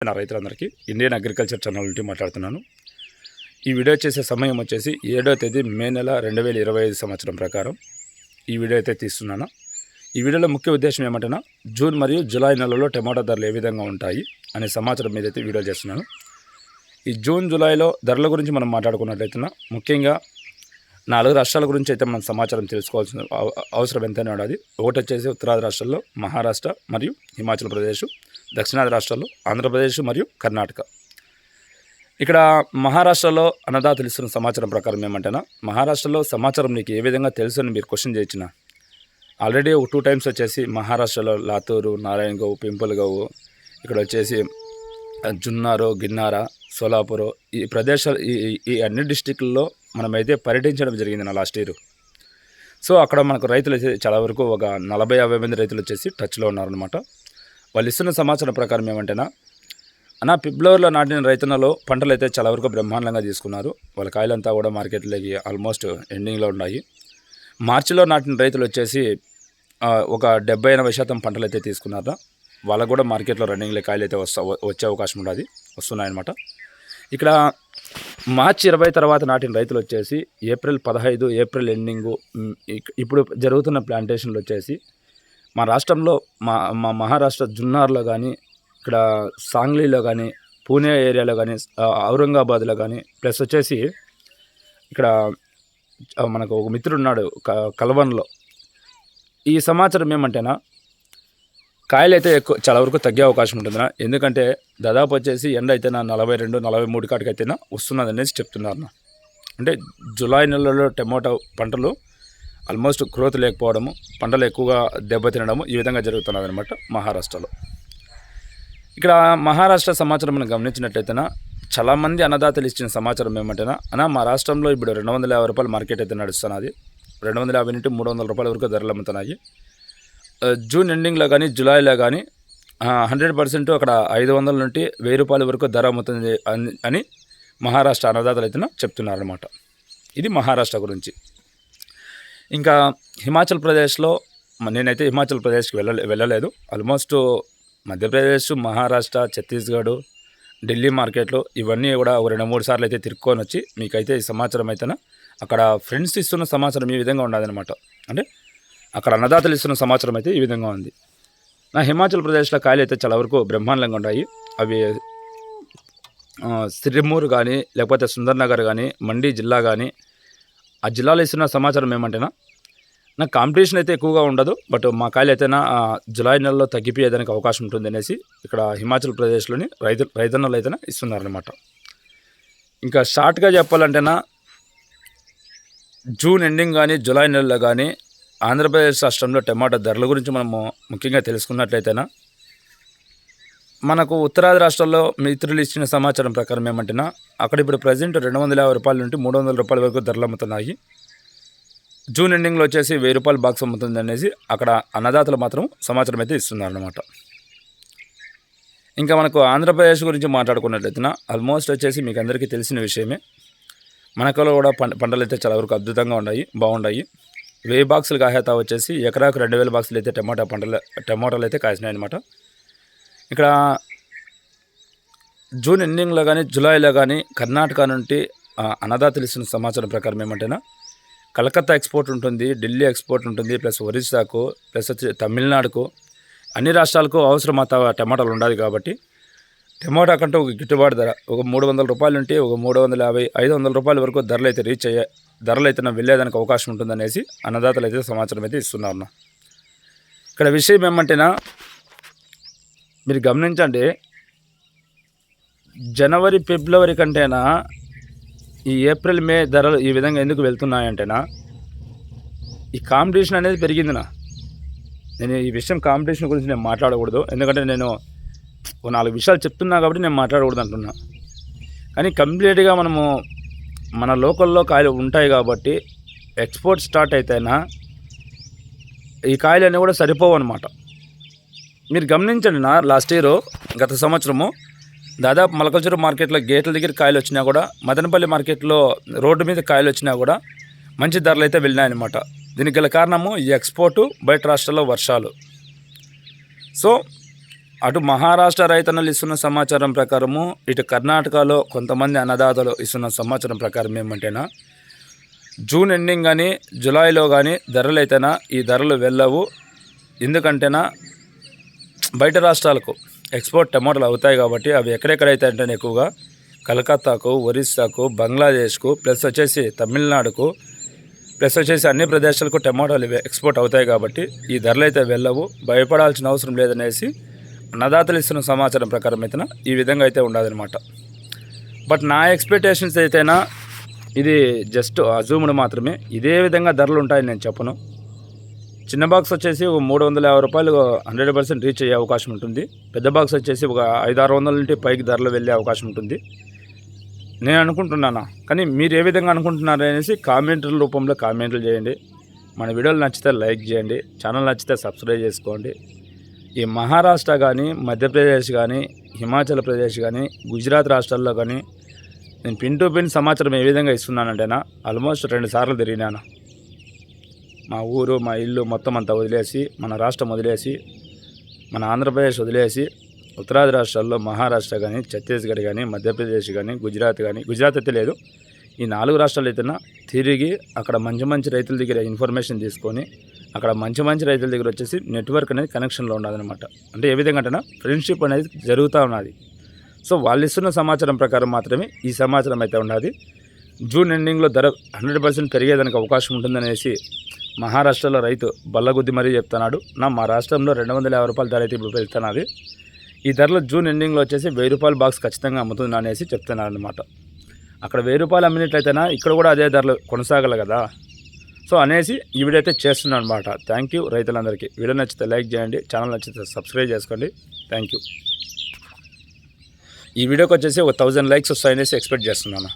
నా రైతులందరికీ Indian agriculture channel నుండి మాట్లాడుతున్నాను. ఈ వీడియో చేసే సమయం వచ్చేసి ఏడో తేదీ మే నెల రెండు వేల ఇరవై ఐదు సంవత్సరం ప్రకారం ఈ వీడియో అయితే తీస్తున్నాను. ఈ వీడియోలో ముఖ్య ఉద్దేశం ఏమంటేనా జూన్ మరియు జూలై నెలలో టమాటా ధరలు ఏ విధంగా ఉంటాయి అనే సమాచారం మీద అయితే వీడియో చేస్తున్నాను. ఈ జూన్ జూలైలో ధరల గురించి మనం మాట్లాడుకున్నట్లయితే ముఖ్యంగా నాలుగు రాష్ట్రాల గురించి అయితే మనం సమాచారం తెలుసుకోవాల్సిన అవ- అవసరం ఎంతైనా ఉన్నది ఒకటి వచ్చేసి ఉత్తరాది రాష్ట్రాల్లో మహారాష్ట్ర మరియు హిమాచల్ ప్రదేశ్ దక్షిణాది రాష్ట్రాల్లో ఆంధ్రప్రదేశ్ మరియు కర్ణాటక. ఇక్కడ మహారాష్ట్రలో అన్నదాతలు ఇస్తున్న సమాచారం ప్రకారం ఏమంటేనా మహారాష్ట్రలో సమాచారం నీకు ఏ విధంగా తెలుసు అని మీరు క్వశ్చన్ చేయించిన ఆల్రెడీ ఒక టూ టైమ్స్ వచ్చేసి మహారాష్ట్రలో లాతూరు నారాయణ గౌ ఇక్కడ వచ్చేసి జున్నారు గిన్నార సోలాపూర్ ఈ ప్రదేశాలు ఈ ఈ- ఈ అన్ని డిస్టిక్లలో మనమైతే పర్యటించడం జరిగింది నా లాస్ట్ ఇయర్. సో అక్కడ మనకు రైతులు అయితే చాలా వరకు ఒక నలభై యాభై మంది రైతులు వచ్చేసి టచ్లో ఉన్నారనమాట వాళ్ళు ఇస్తున్న సమాచారం ప్రకారం ఏమంటేనా అన్న ఫిబ్రవరిలో నాటిన రైతన్నలో పంటలు అయితే చాలా వరకు బ్రహ్మాండంగా తీసుకున్నారు. వాళ్ళ కాయలంతా కూడా మార్కెట్లోకి ఆల్మోస్ట్ ఎండింగ్లో ఉన్నాయి. మార్చిలో నాటిన రైతులు వచ్చేసి ఒక డెబ్బై ఎనభై శాతం పంటలు అయితే తీసుకున్నారు వాళ్ళకు కూడా మార్కెట్లో రన్నింగ్లో కాయలు అయితే వస్తా వచ్చే అవకాశం ఉన్నది వస్తున్నాయన్నమాట. ఇక్కడ మార్చి ఇరవై తర్వాత నాటిన రైతులు వచ్చేసి ఏప్రిల్ పదహైదు ఏప్రిల్ ఎండింగు ఇప్పుడు జరుగుతున్న ప్లాంటేషన్లు వచ్చేసి మా రాష్ట్రంలో మా మా మహారాష్ట్ర జున్నార్లో కానీ ఇక్కడ సాంగ్లీలో కానీ పూణే ఏరియాలో కానీ ఔరంగాబాద్లో కానీ ప్లస్ వచ్చేసి ఇక్కడ మనకు ఒక మిత్రుడున్నాడు కల్వన్లో. ఈ సమాచారం ఏమంటేనా కాయలు అయితే ఎక్కువ చాలా వరకు తగ్గే అవకాశం ఉంటుందినా ఎందుకంటే దాదాపు వచ్చేసి ఎండ అయితే నా నలభై రెండు నలభై మూడు కాటికి అయితేనా వస్తున్నది అనేసి చెప్తున్నారు అంటే జూలై నెలలో టమోటో పంటలు ఆల్మోస్ట్ గ్రోత్ లేకపోవడము పంటలు ఎక్కువగా దెబ్బతినడము ఈ విధంగా జరుగుతున్నది అనమాట మహారాష్ట్రలో. ఇక్కడ మహారాష్ట్ర సమాచారం మనం గమనించినట్లయితేనా చాలామంది అన్నదాతలు ఇచ్చిన సమాచారం ఏమంటేనా అన్న మా రాష్ట్రంలో ఇప్పుడు రెండు వందల యాభై రూపాయల మార్కెట్ అయితే నడుస్తున్నది. రెండు వందల యాభై నుండి మూడు వందల రూపాయల వరకు ధరలు అమ్ముతున్నాయి. జూన్ ఎండింగ్లో కానీ జూలైలో కానీ హండ్రెడ్ పర్సెంట్ అక్కడ ఐదు వందల నుండి వెయ్యి రూపాయల వరకు ధర అమ్ముతుంది అని- అని మహారాష్ట్ర అన్నదాతలు అయితే చెప్తున్నారనమాట ఇది మహారాష్ట్ర గురించి. ఇంకా హిమాచల్ ప్రదేశ్లో నేనైతే హిమాచల్ ప్రదేశ్కి వెళ్ళలే వెళ్ళలేదు. ఆల్మోస్ట్ మధ్యప్రదేశ్ మహారాష్ట్ర ఛత్తీస్గఢ్ ఢిల్లీ మార్కెట్లో ఇవన్నీ కూడా ఒక రెండు మూడు సార్లు అయితే తిరుక్కొని వచ్చి మీకైతే ఈ సమాచారం అయితేనే అక్కడ ఫ్రెండ్స్ ఇస్తున్న సమాచారం ఈ విధంగా ఉండదన్నమాట. అంటే అక్కడ అన్నదాతలు ఇస్తున్న సమాచారం అయితే ఈ విధంగా ఉంది. నా హిమాచల్ ప్రదేశ్లో కాయలు అయితే చాలా వరకు బ్రహ్మాండంగా ఉన్నాయి. అవి ఆ, సిరిమూర్ కానీ లేకపోతే సుందర్ నగర్ కానీ మండి జిల్లా కానీ ఆ జిల్లాలో ఇస్తున్న సమాచారం ఏమంటేనా నాకు కాంపిటీషన్ అయితే ఎక్కువగా ఉండదు బట్ మా కాయలు అయితేనా జులై నెలలో తగ్గిపోయేదానికి అవకాశం ఉంటుంది అనేసి ఇక్కడ హిమాచల్ ప్రదేశ్లోని రైతు రైతన్నలు అయితేనా ఇస్తున్నారనమాట ఇంకా షార్ట్గా చెప్పాలంటేనా జూన్ ఎండింగ్ కానీ జూలై నెలలో కానీ ఆంధ్రప్రదేశ్ రాష్ట్రంలో టమాటా ధరల గురించి మనము ముఖ్యంగా తెలుసుకున్నట్లయితేనా మనకు ఉత్తరాది రాష్ట్రాల్లో మిత్రులు ఇచ్చిన సమాచారం ప్రకారం ఏమంటున్నా అక్కడ ఇప్పుడు ప్రజెంట్ రెండు వందల యాభై రూపాయల నుండి మూడు వందల రూపాయల వరకు ధరలు అమ్ముతున్నాయి. జూన్ ఎండింగ్లో వచ్చేసి వెయ్యి రూపాయల బాక్స్ అమ్ముతుంది అనేసి అక్కడ అన్నదాతలు మాత్రం సమాచారం అయితే ఇస్తున్నారు అనమాట ఇంకా మనకు ఆంధ్రప్రదేశ్ గురించి మాట్లాడుకున్నట్లయితే ఆల్మోస్ట్ వచ్చేసి మీకు అందరికీ తెలిసిన విషయమే. మనకలో కూడా పంట పంటలు అయితే చాలా వరకు అద్భుతంగా ఉన్నాయి బాగున్నాయి. వెయ్యి బాక్సులు కాహేత వచ్చేసి ఎకరాకు రెండు వేల బాక్సులు అయితే టమాటా పంటలు టమాటాలు అయితే కాసినాయి అనమాట ఇక్కడ జూన్ ఎండింగ్లో కానీ జూలైలో కానీ కర్ణాటక నుండి అనదా తెలిసిన సమాచారం ప్రకారం ఏమంటేనా కలకత్తా ఎక్స్పోర్ట్ ఉంటుంది ఢిల్లీ ఎక్స్పోర్ట్ ఉంటుంది ప్లస్ ఒరిస్సాకు ప్లస్ వచ్చి తమిళనాడుకు అన్ని రాష్ట్రాలకు అవసరం అంత టమాటాలు ఉండాలి కాబట్టి టమాటా కంటే ఒక గిట్టుబాటు ధర ఒక మూడు వందల రూపాయలు ఉంటే ఒక మూడు వందల యాభై ఐదు వందల రూపాయల వరకు ధరలు అయితే రీచ్ అయ్యే ధరలు అయితే వెళ్ళేదానికి అవకాశం ఉంటుందనేసి అన్నదాతలు అయితే సమాచారం అయితే ఇస్తున్నారు ఇక్కడ విషయం ఏమంటేనా మీరు గమనించండి జనవరి ఫిబ్రవరి కంటేనా ఈ ఏప్రిల్ మే ధరలు ఈ విధంగా ఎందుకు వెళ్తున్నాయంటేనా ఈ కాంపిటీషన్ అనేది పెరిగిందినా. నేను ఈ విషయం కాంపిటీషన్ గురించి నేను మాట్లాడకూడదు ఎందుకంటే నేను ఓ నాలుగు విషయాలు చెప్తున్నా కాబట్టి నేను మాట్లాడకూడదు అంటున్నా. కానీ కంప్లీట్గా మనము మన లోకల్లో కాయలు ఉంటాయి కాబట్టి ఎక్స్పోర్ట్ స్టార్ట్ అయితేనా ఈ కాయలు అన్నీ కూడా సరిపోవు అనమాట మీరు గమనించండి నా లాస్ట్ ఇయర్ గత సంవత్సరము దాదాపు మలకల్చూరు మార్కెట్లో గేట్ల దగ్గర కాయలు వచ్చినా కూడా మదనపల్లి మార్కెట్లో రోడ్డు మీద కాయలు వచ్చినా కూడా మంచి ధరలు అయితే వెళ్ళినాయన్నమాట. దీనికి గల కారణము ఈ ఎక్స్పోర్టు బయట రాష్ట్రాల్లో వర్షాలు. సో అటు మహారాష్ట్ర రైతన్నలు ఇస్తున్న సమాచారం ప్రకారము ఇటు కర్ణాటకలో కొంతమంది అన్నదాతలు ఇస్తున్న సమాచారం ప్రకారం ఏమంటేనా జూన్ ఎండింగ్ కానీ జూలైలో కానీ ధరలు అయితేనా ఈ ధరలు వెళ్ళవు. ఎందుకంటేనా బయట రాష్ట్రాలకు ఎక్స్పోర్ట్ టమాటాలు అవుతాయి కాబట్టి అవి ఎక్కడెక్కడైతే అంటే ఎక్కువగా కలకత్తాకు ఒరిస్సాకు బంగ్లాదేశ్కు ప్లస్ వచ్చేసి తమిళనాడుకు ప్లస్ వచ్చేసి అన్ని ప్రదేశాలకు టమాటాలు ఎక్స్పోర్ట్ అవుతాయి కాబట్టి ఈ ధరలు అయితే వెళ్ళవు. భయపడాల్సిన అవసరం లేదనేసి అన్నదాతలు ఇస్తున్న సమాచారం ప్రకారం అయితే ఈ విధంగా అయితే ఉండదనమాట బట్ నా ఎక్స్పెక్టేషన్స్ అయితేనా ఇది జస్ట్ అజూముడు మాత్రమే. ఇదే విధంగా ధరలు ఉంటాయని నేను చెప్పను. చిన్న బాక్స్ వచ్చేసి ఒక మూడు వందల యాభై రూపాయలు హండ్రెడ్ పర్సెంట్ రీచ్ అయ్యే అవకాశం ఉంటుంది. పెద్ద బాక్స్ వచ్చేసి ఒక ఐదు ఆరు వందల నుండి పైకి ధరలు వెళ్ళే అవకాశం ఉంటుంది. నేను అనుకుంటున్నానా? కానీ మీరు ఏ విధంగా అనుకుంటున్నారు అనేసి కామెంట్ల రూపంలో కామెంట్లు చేయండి. మన వీడియోలు నచ్చితే లైక్ చేయండి. ఛానల్ నచ్చితే సబ్స్క్రైబ్ చేసుకోండి. ఈ మహారాష్ట్ర కానీ మధ్యప్రదేశ్ కానీ హిమాచల్ ప్రదేశ్ కానీ గుజరాత్ రాష్ట్రాల్లో కానీ నేను పిన్ టు పిన్ సమాచారం ఏ విధంగా ఇస్తున్నానంటేనా? ఆల్మోస్ట్ రెండు సార్లు తిరిగినాను? మా ఊరు మా ఇల్లు మొత్తం అంతా వదిలేసి మన రాష్ట్రం వదిలేసి మన ఆంధ్రప్రదేశ్ వదిలేసి ఉత్తరాది రాష్ట్రాల్లో మహారాష్ట్ర కానీ ఛత్తీస్గఢ్ కానీ మధ్యప్రదేశ్ కానీ గుజరాత్ కానీ గుజరాత్ అయితే లేదు. ఈ నాలుగు రాష్ట్రాలు అయితేనా తిరిగి అక్కడ మంచి మంచి రైతుల దగ్గర ఇన్ఫర్మేషన్ తీసుకొని అక్కడ మంచి మంచి రైతుల దగ్గర వచ్చేసి నెట్వర్క్ అనేది కనెక్షన్లో ఉండాలన్నమాట. అంటే ఏ విధంగా అంటే ఫ్రెండ్షిప్ అనేది జరుగుతూ ఉన్నది. సో వాళ్ళు ఇస్తున్న సమాచారం ప్రకారం మాత్రమే ఈ సమాచారం అయితే ఉన్నది. జూన్ ఎండింగ్లో ధర హండ్రెడ్ పర్సెంట్ పెరిగేదానికి అవకాశం ఉంటుందనేసి మహారాష్ట్రలో రైతు బల్లగుద్ది మరీ చెప్తున్నాడు. నా మా రాష్ట్రంలో రెండు వందల యాభై రూపాయల ధర అయితే ఇప్పుడు పెరుగుతున్నది. ఈ ధరలో జూన్ ఎండింగ్లో వచ్చేసి వెయ్యి రూపాయల బాక్స్ ఖచ్చితంగా అమ్ముతుంది అనేసి చెప్తున్నాడు అనమాట అక్కడ వెయ్యి రూపాయలు అమ్మినట్లయితేనా ఇక్కడ కూడా అదే ధరలు కొనసాగల కదా? సో అనేసి ఈ వీడియో అయితే చేస్తున్నాను అనమాట థ్యాంక్ యూ రైతులందరికీ. వీడియో నచ్చితే లైక్ చేయండి ఛానల్ నచ్చితే సబ్స్క్రైబ్ చేసుకోండి. థ్యాంక్ యూ ఈ వీడియోకి వచ్చేసి ఒక థౌజండ్ లైక్స్ వస్తాయనేసి ఎక్స్పెక్ట్ చేస్తున్నాను.